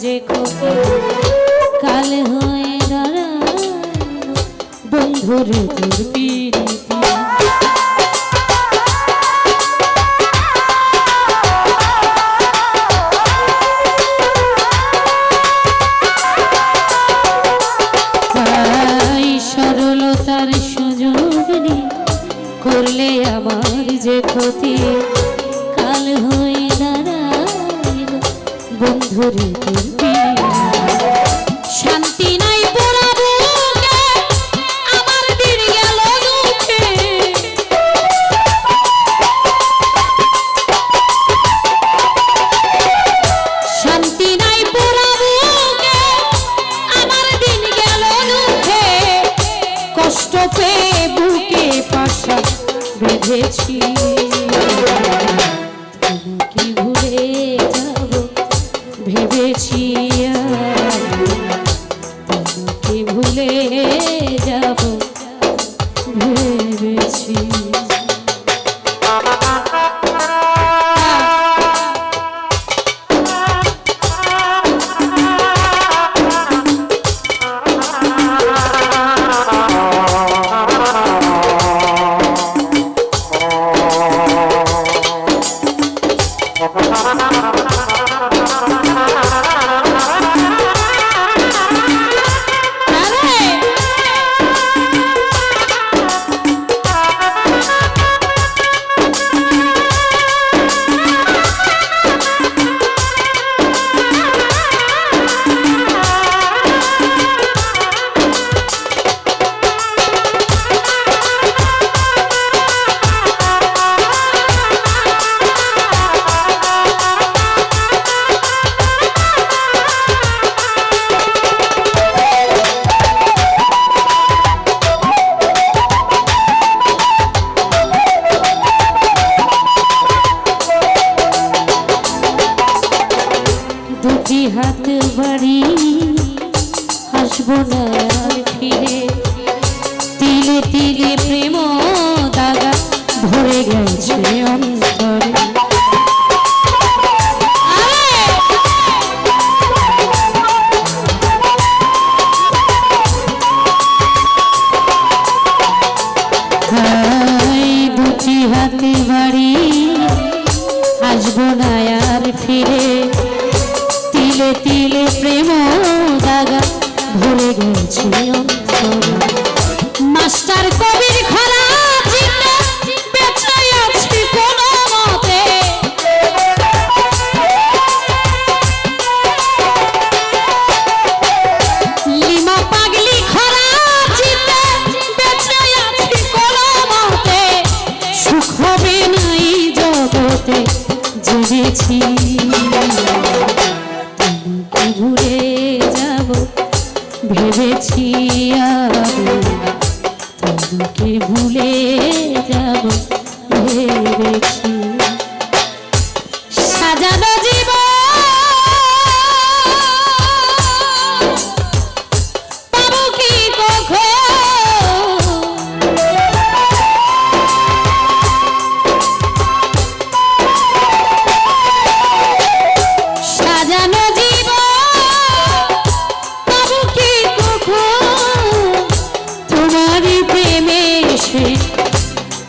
যে খোকে কাল হয়ে দাঁড়ায় বন্ধুর সরলতার সুযোগ করলে আমার যে ক্ষতি বন্ধুরে তুই রাত বাড়ি আসব না ফিরে। তিলে তিলে প্রেম দাদা ভরে গেছে অন্তরে ঘুরে যাব ভেবেছি তোমাকে ভুলে যাব ভেবেছি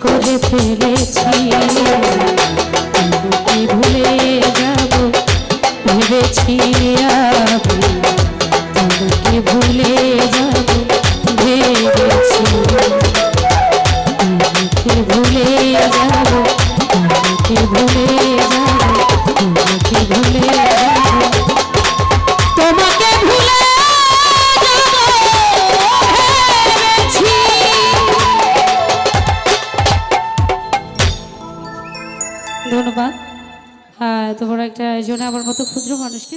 করে ফেলেছি। কি ভুলে যাব? ভেবেছি কি ভুলে যাব? ভেবেছি। কি ভুলে যাব? কি ভুলে মানুষকে